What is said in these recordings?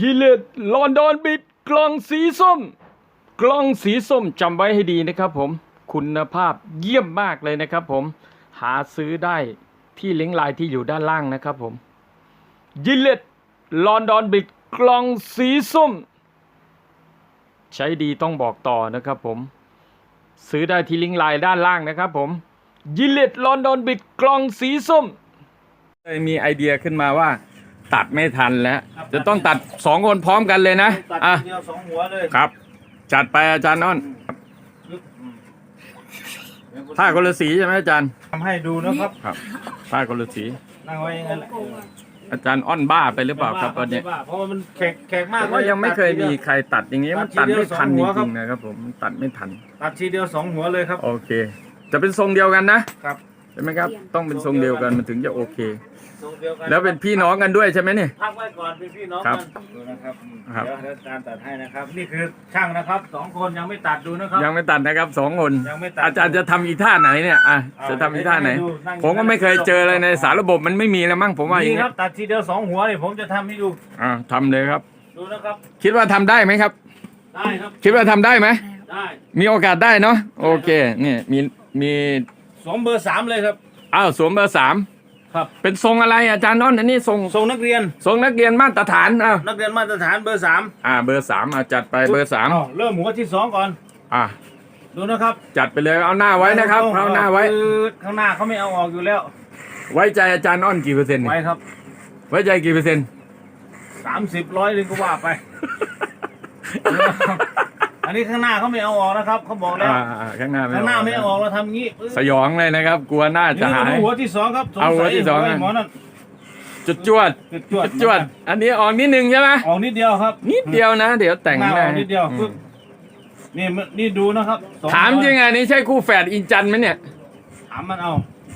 ยิเลตลอนดอนบิดกล่องสีส้ม กล่องสีส้มจำไว้ให้ดีนะครับผมคุณภาพเยี่ยมมากเลยนะครับผมหาซื้อได้ที่ลิงก์ไลน์ที่อยู่ด้านล่างนะครับผมยิเลตลอนดอนบิดกล่องสีส้ม ใช้ดีต้องบอกต่อนะครับผม ซื้อได้ที่ลิงก์ไลน์ด้านล่างนะครับผมยิเลตลอนดอนบิดกล่องสีส้มเลยมีไอเดียขึ้นมาว่า ตัดไม่ทันแล้ว ครับ จะต้องตัดสองคนพร้อมกันเลยนะตัดอะทีเดียวสองหัวเลยครับ จัดไปอาจารย์อ้อนปึ๊บอืมผ้าคนละสีใช่ไหมอาจารย์ทำให้ดูนะครับครับผ้าคนละสีนั่งไว้อย่างนั้นแหละอาจารย์อ้อนบ้าไปหรือเปล่าครับวันนี้ไม่ว่าเพราะว่ามันแขกแขกมากผมว่ายังไม่เคยมีใครตัดอย่างนี้มันตัดไม่ทันจริงๆนะครับผมมันตัดไม่ทัน ตัดทีเดียวสองหัวเลยครับ โอเค จะเป็นทรงเดียวกันนะครับ ใช่ไหมครับ ต้องเป็นทรงเดียวกันมันถึงจะโอเค ทรงเดียวกันแล้วเป็นพี่น้องกันด้วยใช่ไหมเนี่ย พักไว้ก่อนเป็นพี่น้องครักับนดูนะครับอืมครับ เดี๋ยวเดี๋ยวอาจารย์ตัดให้นะครับ นี่คือช่างนะครับสองคนยังไม่ตัดดูนะครับ ยังไม่ตัดนะครับสองคน ยังไม่ตัดอาจารย์จะทำอีท่าไหนเนี่ยอะเอาจะทำอีท่าไหน ให้ดูนั่ง ผมก็ไม่เคยเจอเลยในสารระบบมันไม่มีแล้วมั้งผมว่าอย่างนี่เงี้ครัยบตัดทีเดียวสองหัวนี่ผมจะทำให้ดูอ่าทำเลยครับ ดูนะครับ คิดว่าทำได้ไหมครับ ได้ครับคิดว่าทำได้ไหมได้ มีโอกาสได้เนาะโอเคนี่มีมี สวมเบอร์สามเลยครับ อ้าวสวมเบอร์สามครับ เป็นทรงอะไรอาจารย์น้อนอันนี้ทรงทรงนักเรียน ทรงนักเรียนมาตรฐานอ้าวนักเรียนมาตรฐานเบอร์สามอ่าเบอร์สามอะจัดไปเบอร์สามอ้วเริ่มหัวที่สองก่อน อ่าดูนะครับ จัดไปเลยเอาหน้าไว้นะครับเอาหน้าไว้คือข้างหน้าเขาไม่เอาออกอยู่แล้ว ไว้ใจอาจารย์น้อนกี่เปอร์เซ็นต์ไว้เนี่ยครับ ไว้ใจกี่เปอร์เซ็นต์สามสิบร้อยหนึงก็ว่าไปอั นนี้ข้างหน้าเขาไม่เอาออกนะครับเขาบอกแล้วอ่าอ่าข้างหน้าไม่ข้างหน้าออกไม่เอาออกเราทำงี้ปึ๊บสยองเลยนะครับ กลัวหน้าจะนี่หายดูหัวที่สองครับเอาหัวที่สองไอ้นะหมอนั่นจุดจวดจุดจวดจุดจวด อันนี้ออกนิดนึงใช่ไหมออกนิดเดียวครับนิดเดียวนะ เดี๋ยวแต่งหน้าอได้อกนิดเดียวอืปึ๊บมนี่มันนี่ดูนะครับสอถามหัวจริงอะนี่ใช่คู่แฝดอินจันไหมเนี่ยถามมันเอา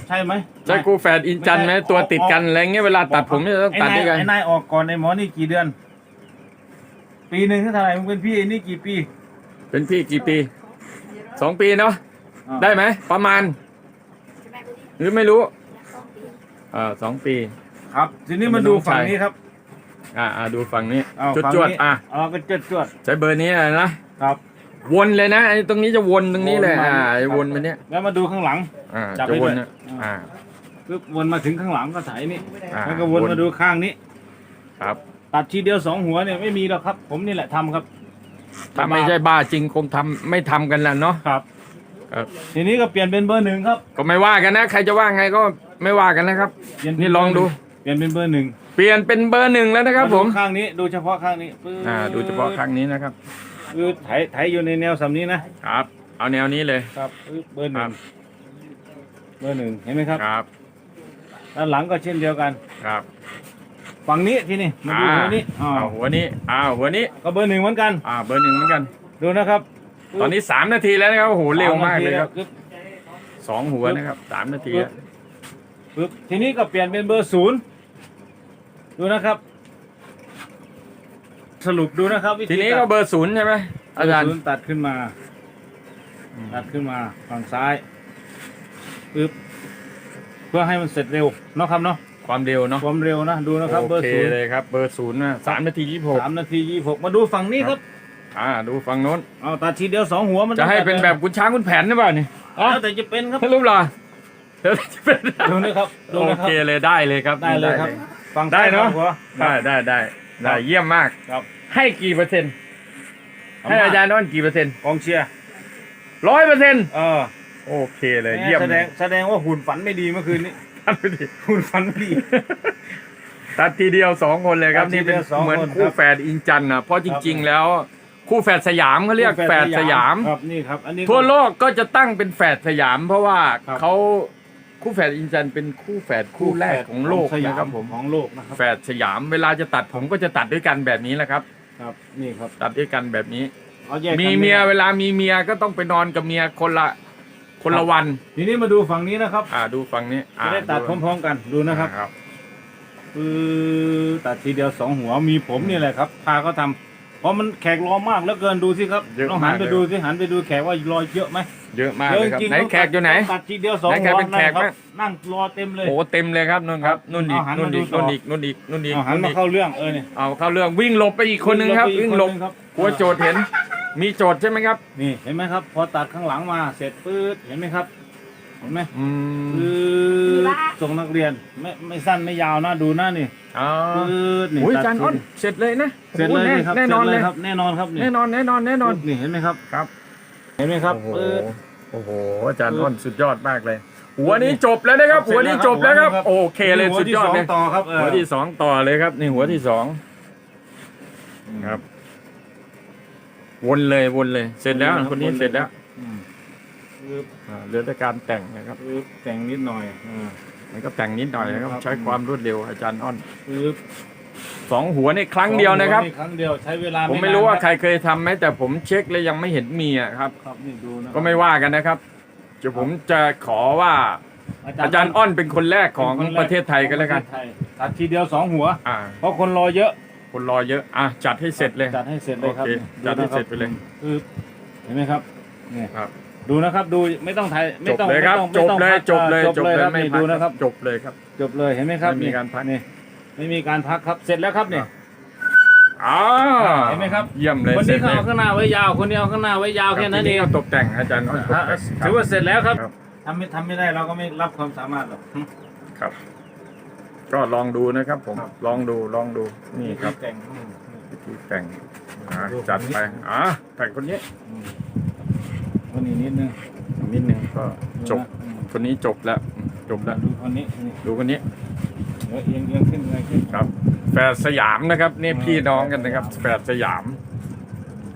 ใช่ไหมใช่คู่แฝดอินจันไหมไม่ใช่ตัวติดกันอะไรเงี้ยเวลาตัดผมจะต้องตัดด้วยกันไอ้นายออกก่อนไอ้หมอนี่กี่เดือน ปีหนึ่งเท่าไหร่มึงเป็นพี่ไอ้นี่กี่ปี เป็นพี่กี่ปีสองปีเนาะอ่าได้ไหมประมาณ หรือไม่รู้เออสองปี ครับ ทีนี้มาดูฝั่งนี้ครับ อ่าอ่าดูฝั่งนี้เอาจุดฝั่งจวดนี้อะเอาก็จวดจวดใช้เบอร์นี้นะครับ วนเลยนะไอ้ตรงนี้จะวนตรงนี้เลยวนมาอ่าไอ้วนไปเนี้ยแล้วมาดูข้างหลังอ่าจับจะไว้วนด้วยนะอ่าปึ๊บวนมาถึงข้างหลังก็ถ่ายนี่อ่าแล้วก็วนมาดูข้างนี้ ครับ ตัดทีเดียวสองหัวเนี่ยไม่มีหรอกครับ ผมนี่แหละทำครับ ถ้าไม่ใช่บ้าจริงคงทำไม่ทำกันแล้วเนาะ ครับ ครับ ทีนี้ก็เปลี่ยนเป็นเบอร์หนึ่งครับก็ไม่ว่ากันนะ ใครจะว่าไงก็ไม่ว่ากันนะครับ เปลี่ยเป็นี่ลองดู เปลี่ยนเป็นเบอร์หนึ่งเปลี่ยนเป็นเบอร์หนึ่งแล้วนะครับผมาดูข้างนี้ดูเฉพาะข้างนี้ปึ๊บอ่า ดูเฉพาะครั้งนี้นะครับ คือไถไถอยู่ในแนวสำนี้นะครับ เอาแนวนี้เลย ครับปึ๊บเบอร์หคนึ่รังบ เบอร์หนึ่งเห็นไหมครับครับ ด้านหลังก็เช่นเดียวกัน ครับ ฝั่งนี้ที่นี่มาดูอ่าหัวนี้อ่าเอาหัวนี้อ่าหัวนี้ก็เบอร์หนึ่งเหมือนกัน อ่าเบอร์หนึ่งเหมือนกัน ดูนะครับตอนนี้สามนาทีแล้วนะครับโอ้โหเร็วมากเลยครับปึ๊บสองหัวนะครับสามนาทีแล้วปึ๊บทีนี้ก็เปลี่ยนเป็นเบอร์ศูนย์ดูนะครับ สรุปดูนะครับวิธีทีนี้ก็เบอร์ศูนย์ใช่ไหมอาจารย์เบศูนตัดขึ้นมา ตัดขึ้นมาฝั่งซ้ายปึ๊บเพื่อให้มันเสร็จเร็วเนาะครับเนาะ ความเร็วเนาะความเร็วนะดูนะครับเบอโอร์เคศูนย์เลยครับเบอร์ศูนย์นะสามนาทียี่สิบหกสามนาทียี่หกมาดูฝั่งนี้ครับ อ่าดูฝั่งโน้นเอาตัดทีเดียวสองหัวมันจะให้เป็นแบบคุณช้างคุณแผนหรือเปล่านี่อ๋อแล้วแต่จะเป็นครับรูปหรอแล้วจะเป็นดูนะครับดูโอนะครัเคเลยได้เลยครับได้เลยครับฝั่งได้เนอะซ้ยฝั่งหัวได้ได้ได้ได้เยี่ยมมากครับ ให้กี่เปอร์เซ็นต์ให้อาจารย์น้อนกี่เปอร์เซ็นต์กองเชียร์ร้อยเปอร์เซ็นต์เออโอเคเลยเยี่ยมแสดงแสดงว่าหุ่นฝันไม่ดีเมื่อคืนนี้ ตัดไปดิหุ่นฝันไม่ดี ตัดทีเดียวสองคนเลยครับ ตัดทีนี่เดีเป็นยวสองเหมือนคนคู่ครับ แฝดอินจันนะเพราะจริง ๆ แล้ว คู่แฝดสยามเขาเรียกแฝดสยาม ครับนี่ครับ อันนี้ ทั่วโลกก็จะตั้งเป็นแฝดสยาม เพราะว่าครับ เขาคู่แฝดอินจันเป็นคู่แฝดคู่แรกของโลกสยานะครับผมของโลกนะครับแฝดสยามเวลาจะตัดผมก็จะตัดด้วยกันแบบนี้แหละครับ ครับนี่ครับตัดด้วยกันแบบนี้ เอาแยกกันมีเมียเวลามีเมียก็ต้องไปนอนกับเมียคนละ คนละวัน ทีนี้มาดูฝั่งนี้นะครับอ่าดูฝั่งนี้อ่าจะได้ตัดพร้อม ๆ กันดูนะครับครับคือตัดทีเดียวสองหัวมีผมนี่แหละครับพาเขาทำพราะมันแขกรอมากแล้วเกินดูสิครับเยอะลองหันมากไปเลยดูสิหันไปดูแขกว่ารอเยอะไหมเยอะมากเลยครับจงๆไหนแขกอยู่ไหนตัดทีเดียวสองไหนแขกเป็นแขกวับ้างครับนั่งรอเต็มเลยโอ้เต็มเลยครับนู่นครับนู่นอีกเอาหันนู่นมาดูอีกต่อนู่นอีกนู่นอีกนู่นอีกเอาหันนู่นมาอีกเข้าเรื่องเออเนี่ยเอาเข้าเรื่องวิ่งหลบไปอีกคนนึงครับ วิ่งหลบอีกคนนึงครับกลัวโจทย์เห็น มีโจทย์ใช่ไหมครับนี่เห็นไหมครับ พอตัดข้างหลังมาเสร็จปื๊ดเห็นไหมครับเห็นไหมอืมปื๊ดส่งนักเรียนไม่ไม่สั้นไม่ยาวนะดูนะนี่อ๋อปื๊ดนี่โอ้ยตัดอาจารย์อ้นเสร็จเลยนะเสร็จเลยโอ้นี่ครับแน่นอนเลยครับแน่นอนครับนี่แน่นอนแน่นอนแน่นอนนี่เห็นไหมครับครับ เห็นไหมครับโอ้โหปื๊ดโอ้โหอาจารย์อ้นสุดยอดมากเลย หัวนี้จบแล้วนะครับเสร็หัวจแล้วนี้ครับจบแล้วครับหัวนี้ครับ โอเคเลยหัวสุดที่ยอดสองเลยต่อครับเออหัวที่สองต่อเลยครับนี่หัวที่สองครับ วนเลยวนเลย เสร็จแล้วคนนี้เสร็จแล้วอืมปื๊ดอ่าเหลือแต่การแต่งนะครับปื๊ดแต่งนิดหน่อยอ่า มันก็แต่งนิดหน่อยนะครับ ครับ ใช้ความรวดเร็วอาจารย์อ้อนปื๊ดสองหัวในครั้งเดียวนะครับครั้งเดียวใช้เวลาผมไม่รู้ว่าใครเคยทำไหมแต่ผมเช็คแล้วยังไม่เห็นมีอะครับ ครับนี่ดูนะก็ไม่ว่ากันนะครับเดี๋ยวผมจะขอว่าอาจารย์อ้อนเป็นคนแรกของป็นคนแกประเทศไทยกันแล้วกัน ของประเทศไทยตัดทีเดียวสองหัว อ่า เพราะคนรอเยอะ คนรอเยอะ อะ จัดให้เสร็จเลย จัดให้เสร็จเลยครับโอเคจัดให้เสร็จไปเลย คือเห็นไหมครับนี่ครับ ดูนะครับดูไม่ต้องถ่ายจไม่บต้องเลยครับไม่จต้อบงเลยไม่จต้องบเลยพักจบเลยครับไม่นี่พัดูกนะครับ จบเลยครับ จบเลยเห็นไหมครับไม่มีการพัก นี่ไม่มีการพักครับเสร็จแล้วครับนี่อ่าเห็นไหมครับ เยี่ยมเลยคนเสร็นี้จเขาเลยเอาข้างหน้าไว้ยาวคนนี้เอาข้างหน้าไว้ยาวแค่นั้นเองทีก็ตกแต่งอาจารย์อ้อนตกอะแต่งถือว่าเสร็จแล้วครับครับทำไม่ทำไม่ได้เราก็ไม่รับความสามารถหรอก ครับ ก็ลองดูนะครับผมลองดูลองดูนี่ครับแต่งอืมวิธีแต่งอ่าดูจัดไปอ่าแต่งคนนี้อืมคนนี้นิดนึงนิดนึงก็จบอืมคนนี้จบแล้วอืมจบแล้วดูคนนี้นี่ดูคนนี้เดี๋ยวเอียงเอียงขึ้นเอียงขึ้นครับแฝดสยามนะครับนี่พี่น้องกันนะครับแฝดสยาม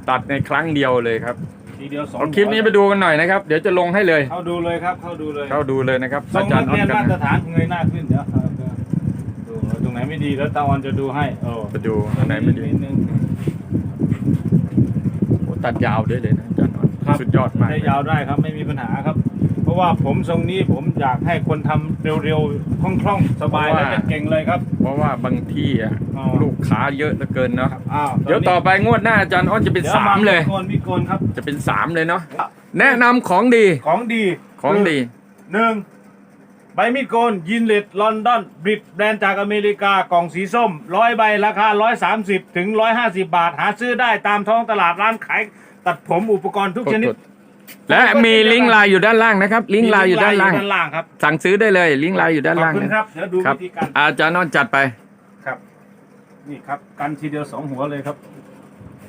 ตัดในครั้งเดียวเลยครับทีเดียวสองเอาคลิปนี้ไปดูกันหน่อยนะครับ เดี๋ยวจะลงให้เลย เข้าดูเลยครับ เข้าดูเลย เข้าดูเลยนะครับทรอางจารนัย์กอ้อเรียนนกันมาตรนะฐานเงยหน้าขึ้นเดี๋ยวเอาดูตรง ไหนไม่ดีแล้วตาออนจะดูให้โอ้ไปดูอันไหนไม่ดีนิดนึงโอ้ตัดยาวด้วยเลยนะอาจารย์อ้อนครับสุดยอดมากได้ยาวได้ครับไม่มีปัญหาครับ เพราะว่าผมทรงนี้ผมอยากให้คนทำเร็วๆคล่องๆสบายและเก่งๆเลยครับ เพราะว่าบางที่อะอ๋อ ลูกค้าเยอะเหลือเกินเนาะอ้าวเดี๋ยวต่อไปงวดหน้าอาจารย์อ้อนจะเป็นดี๋วสามเลยโกนมีโกนครับ จะเป็นสามเลยเนาะแนะนำของดีของดีของดี หนึ่ง ใบมีดโกนยินเลดลอนดอนบริดแบรนด์จากอเมริกากล่องสีส้มร้อยใบราคา 130 ถึง 150 บาท หาซื้อได้ตามท้องตลาดร้านขายตัดผมอุปกรณ์ทุกชนิดกดๆและมีลิงก์ไลน์อยู่ด้านล่างนะครับ ลิงก์ไลน์อยู่ด้านล่างด้านล่างครับสั่งซื้อได้เลย ลิงก์ไลน์อยู่ด้านขอบล่างคุณนะครับเดี๋ยวดูครับวิธีการอาจารย์อ้อนจัดไป ครับ นี่ครับกันทีเดียวสองหัวเลยครับ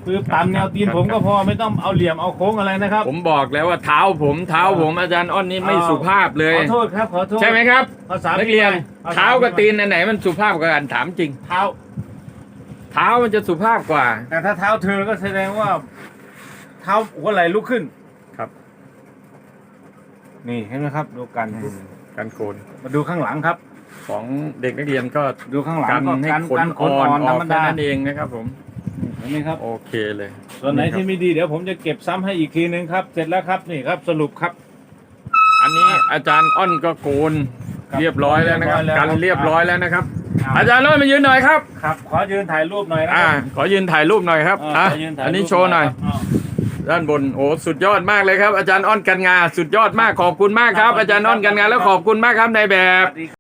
คือครับตามแนวตีนครับผมก็พอไม่ต้องเอาเหลี่ยมเอาโค้งอะไรนะครับ ผมบอกแล้วว่าเท้าผมเท้าผมอาจารย์อ้อนนี่ไม่อ้าวสุภาพเลย ขอโทษครับขอโทษใช่ไหมครับภาษานักเรียนภษเท้ากับตีนอันไหนมันสุภาพกว่ากันถามจริง เท้า เท้ามันจะสุภาพกว่า แต่ถ้าเท้าเธอก็แสดงว่า เท้าหัวไหล่ลุกขึ้นครับ นี่เห็นไหมครับ ดูกันการโกนมาดูข้างหลังครับ ของเด็กนักเรียนก็ดูข้างหลังกันก็ให้กันขนกันขอ่นอนอ่อนอธรอกรมแค่ดานั้นเองนะครับผม เห็นไหมครับ โอเคเลยส่วนไหนที่ครับไม่ดีเดี๋ยวผมจะเก็บซ้ำให้อีกทีนึงครับ เสร็จแล้วครับนี่ครับ สรุปครับ อันนี้อาจารย์อ้อนก็โกนครับเรียบร้อยแล้วนะครับ เรียบร้อยแล้ว กันเรียบร้อยแล้วนะครับครับอาจารย์อ้อนมายืนหน่อยครับ ครับ ขอยืนถ่ายรูปหน่อยนะอ่าครับขอยืนถ่ายรูปหน่อยครับเอออะขยืถ่ายอันนี้รูปโชว์หน่อย ครับ ด้านบนโอ้สุดยอดมากเลยครับ อาจารย์อ้อนกันงา สุดยอดมากขอบคุณมากครับ อาจารย์อ้อนกันงาแล้วขอบคุณมากครับในายแบสบวัสดี